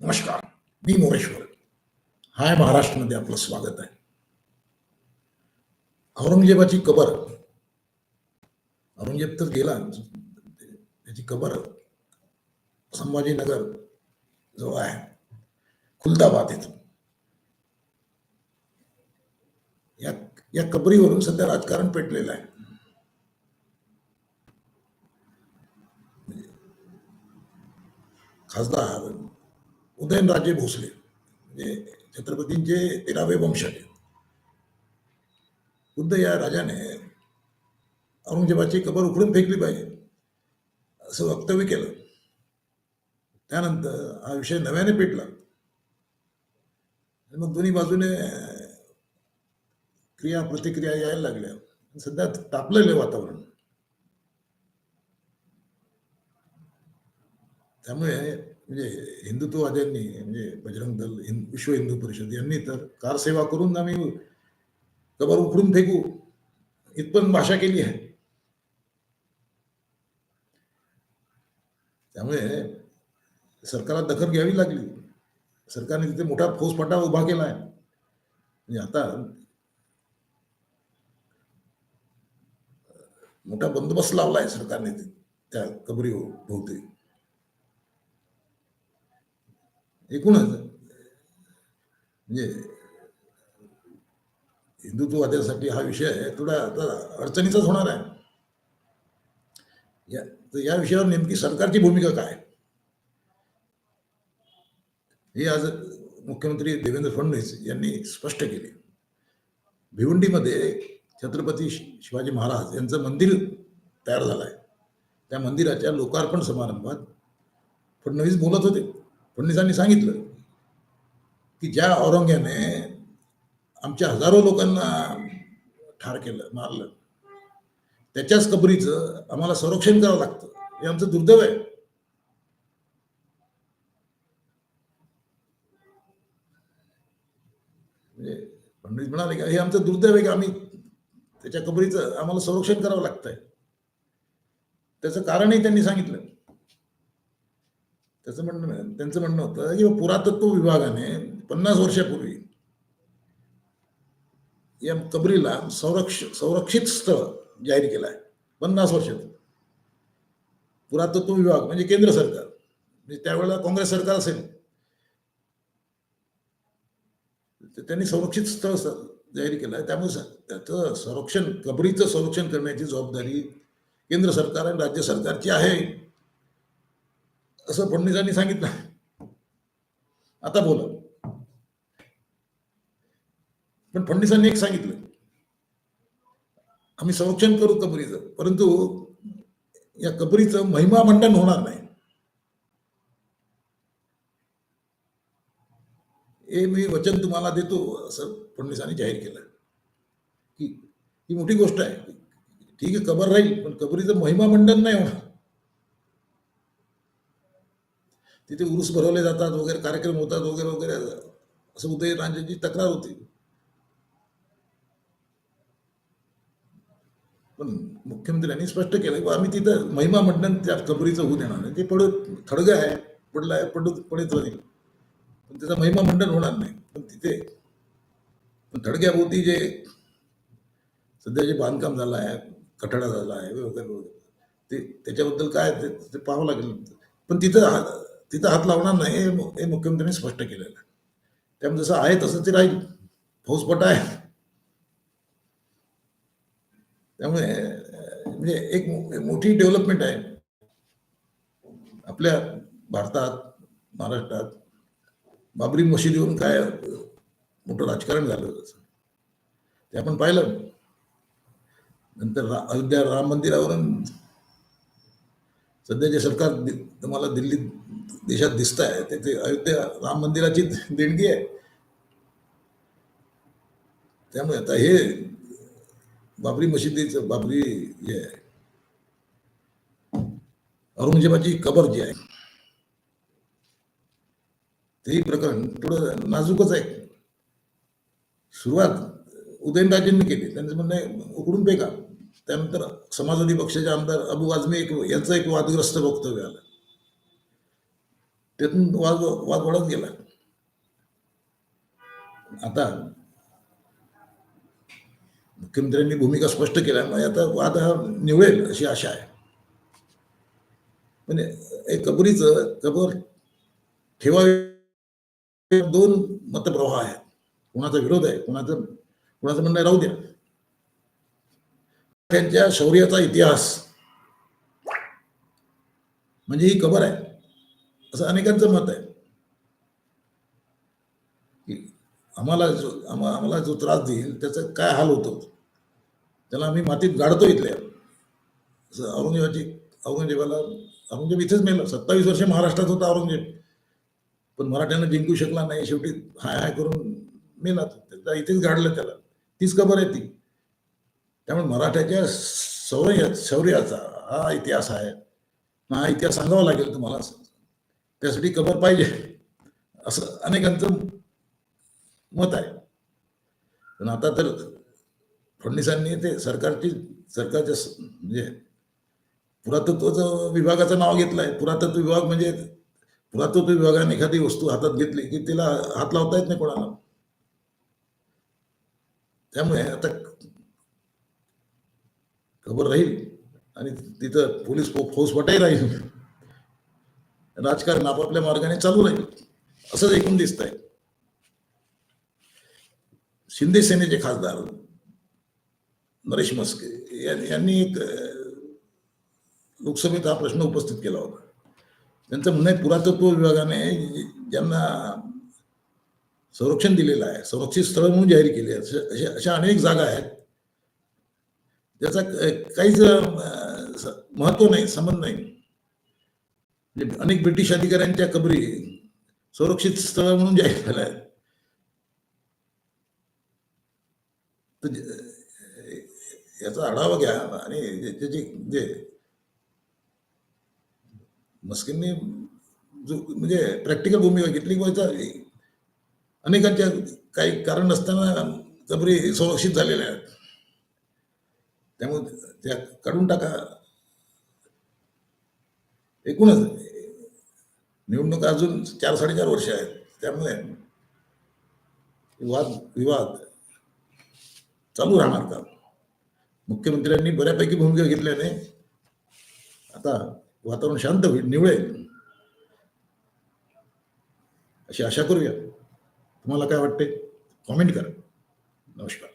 नमस्कार मी मोरेश्वर. हाय महाराष्ट्रामध्ये आपलं स्वागत आहे. औरंगजेबाची कबर. औरंगजेब तर गेला त्याची कबर संभाजीनगर जवळ आहे. खुलदाबाद इथं. या या कबरीवरून सध्या राजकारण पेटलेलं आहे. खासदार उदयनराजे भोसले म्हणजे छत्रपतींचे तेरावे वंशज. खुद्द या राजाने औरंगजेबाची कबर उखडून फेकली पाहिजे असं वक्तव्य केलं. त्यानंतर हा विषय नव्याने पेटला. आणि मग दोन्ही बाजूने क्रिया प्रतिक्रिया यायला लागल्या. सध्या तापलेलं आहे वातावरण. त्यामुळे म्हणजे हिंदुत्ववाद्यांनी म्हणजे बजरंग दल हिंद विश्व हिंदू परिषद यांनी तर कारसेवा करून आम्ही कबर उखडून फेकू इथपर्यंत भाषा केली आहे. त्यामुळे सरकारला दखल घ्यावी लागली. सरकारने तिथे मोठा फौजफाटा उभा केला आहे. म्हणजे आता मोठा बंदोबस्त लावला आहे सरकारने ते- त्या कबरी भोवती एकूणच. म्हणजे हिंदुत्ववाद्यासाठी हा विषय थोडा आता अडचणीचाच होणार आहे. या तर या विषयावर नेमकी सरकारची भूमिका काय? हे आज मुख्यमंत्री देवेंद्र फडणवीस यांनी स्पष्ट केले. भिवंडीमध्ये छत्रपती शिवाजी महाराज यांचं मंदिर तयार झालं आहे त्या मंदिराच्या लोकार्पण समारंभात फडणवीस बोलत होते. फडणवीसांनी सांगितलं की ज्या औरंग्याने आमच्या हजारो लोकांना ठार केलं मारलं त्याच्याच कबरीचं आम्हाला संरक्षण करावं लागतं. हे आमचं दुर्दैव आहे. म्हणजे फडणवीस म्हणाले की हे आमचं दुर्दैव आहे की आम्ही त्याच्या कबरीचं आम्हाला संरक्षण करावं लागतंय. त्याचं कारणही त्यांनी सांगितलं. त्याचं म्हणणं त्यांचं म्हणणं होतं की पुरातत्व विभागाने पन्नास वर्षापूर्वी या कबरीला संरक्ष संरक्षित स्थळ जाहीर केलं आहे. पन्नास वर्षात पुरातत्व विभाग म्हणजे केंद्र सरकार. म्हणजे त्यावेळेला काँग्रेस सरकार असेल. तर त्यांनी संरक्षित स्थळ जाहीर केलं आहे. त्यामुळे त्याचं संरक्षण कबरीचं संरक्षण करण्याची जबाबदारी केंद्र सरकार आणि राज्य सरकारची आहे. असं फडणवीसांनी सांगितलं. आता बोला. पण फडणवीसांनी एक सांगितलं. आम्ही संरक्षण करू कबरीचं परंतु या कबरीचं महिमा मंडन होणार नाही. हे मी वचन तुम्हाला देतो असं फडणवीसांनी जाहीर केलं. की ही मोठी गोष्ट आहे. ठीक आहे कबर राहील पण कबरीचं महिमा मंडन नाही होणार. तिथे उरूस भरवले जातात वगैरे कार्यक्रम होतात वगैरे वगैरे. असं उदय उदयनराजेंची तक्रार होती. पण मुख्यमंत्र्यांनी स्पष्ट केलं की आम्ही तिथं महिमा मंडन त्या कबरीचं होऊ देणार नाही. ते पडत थडगं आहे पडलं आहे पडत पडत राहील पण त्याचं महिमा मंडन होणार नाही. पण तिथे पण थडग्याभोवती जे सध्या जे बांधकाम झालं आहे कठडा झाला आहे वगैरे वगैरे. ते त्याच्याबद्दल काय ते पाहावं लागेल. पण तिथं तिथं हात लावणार नाही हे मुख्यमंत्र्यांनी स्पष्ट केलेलं आहे. त्यामुळे जसं आहे तसं ते राहील. फौजपट आहे. त्यामुळे म्हणजे एक मोठी डेव्हलपमेंट आहे. आपल्या भारतात महाराष्ट्रात बाबरी मशिदीवरून काय मोठं राजकारण झालं तसं. ते आपण पाहिलं. नंतर अयोध्या राम मंदिरावरून सध्या जे सरकार दि- तुम्हाला दिल्लीत देशात दिसत आहे ते ते अयोध्या राम मंदिराची देणगी आहे. त्यामुळे आता हे बाबरी मशिदीचं बाबरी जे आहे. औरंगजेबाची कबर जी आहे तेही प्रकरण थोडं नाजूकच आहे. सुरुवात उदयनराजेंनी केली. त्यांचं म्हणणं आहे उकडून पेका त्यानंतर समाजवादी पक्षाचे आमदार अबू आजमी एक यांचं एक वादग्रस्त वक्तव्य आलं. त्यातून वाद वाद वाढत गेला. आता मुख्यमंत्र्यांनी भूमिका स्पष्ट केल्यामुळे आता वाद हा निवळेल अशी आशा आहे. म्हणजे एक कबरीचं कबर ठेवावे दोन मतप्रवाह आहेत. कोणाचा विरोध आहे कुणाचं कुणाचं म्हणणं राहू द्या. त्यांच्या शौर्याचा इतिहास. म्हणजे ही कबर आहे. असं अनेकांचं मत आहे. की आम्हाला जो आम्हा आम्हाला जो त्रास देईल त्याचा काय हाल होतो? त्याला आम्ही मातीत गाडतो इथल्या. असं औरंगजेबाची औरंगजेबाला औरंगजेब इथेच मेला. सत्तावीस वर्ष महाराष्ट्रात होता औरंगजेब. पण मराठ्यांना जिंकू शकला नाही. शेवटी हाय हाय करून मेला. त्याला इथेच गाडलं त्याला. तीच खबर आहे ती. त्यामुळे मराठ्याच्या शौर्य शौर्याचा हा इतिहास आहे. हा इतिहास सांगावा लागेल तुम्हाला. त्यासाठी खबर पाहिजे. असं अनेकांचं मत आहे. पण आता तर फडणवीसांनी ते सरकारची सरकारच्या म्हणजे पुरातत्वाचं विभागाचं नाव घेतलं आहे पुरातत्व विभाग म्हणजे पुरातत्व विभागाने एखादी वस्तू हातात घेतली की तिला हात लावता येत नाही कोणाला. त्यामुळे आता खबर राहील. आणि तिथं पोलीस फौज फौजफाटाही राहील. राजकारण आपापल्या मार्गाने चालू राहील. असंच एकूण दिसत आहे शिंदे सेनेचे खासदार नरेश मस्के यांनी एक लोकसभेत हा प्रश्न उपस्थित केला होता. त्यांचं म्हणणं आहे पुरातत्व विभागाने ज्यांना संरक्षण दिलेलं आहे संरक्षित स्थळ म्हणून जाहीर केले आहे अशा- अशा अनेक जागा आहेत. त्याचा काहीच महत्त्व नाही संबंध नाही. म्हणजे अनेक ब्रिटिश अधिकाऱ्यांच्या कबरी संरक्षित स्थळ म्हणून जाहीर झाल्या आहेत. याचा आढावा घ्या आणि त्याची जे मस्किनने जो म्हणजे प्रॅक्टिकल भूमिका घेतली किंवा अनेकांच्या काही कारण नसताना कबरी संरक्षित झालेल्या आहेत. त्यामुळे त्या काढून टाका. एकूणच निवडणुका अजून चार साडेचार वर्ष आहेत. त्यामुळे वाद विवाद चालू राहणार का? मुख्यमंत्र्यांनी बऱ्यापैकी भूमिका घेतल्याने आता वातावरण शांत होईल निवळेल. अशी आशा करूया. तुम्हाला काय वाटते कॉमेंट करा. नमस्कार.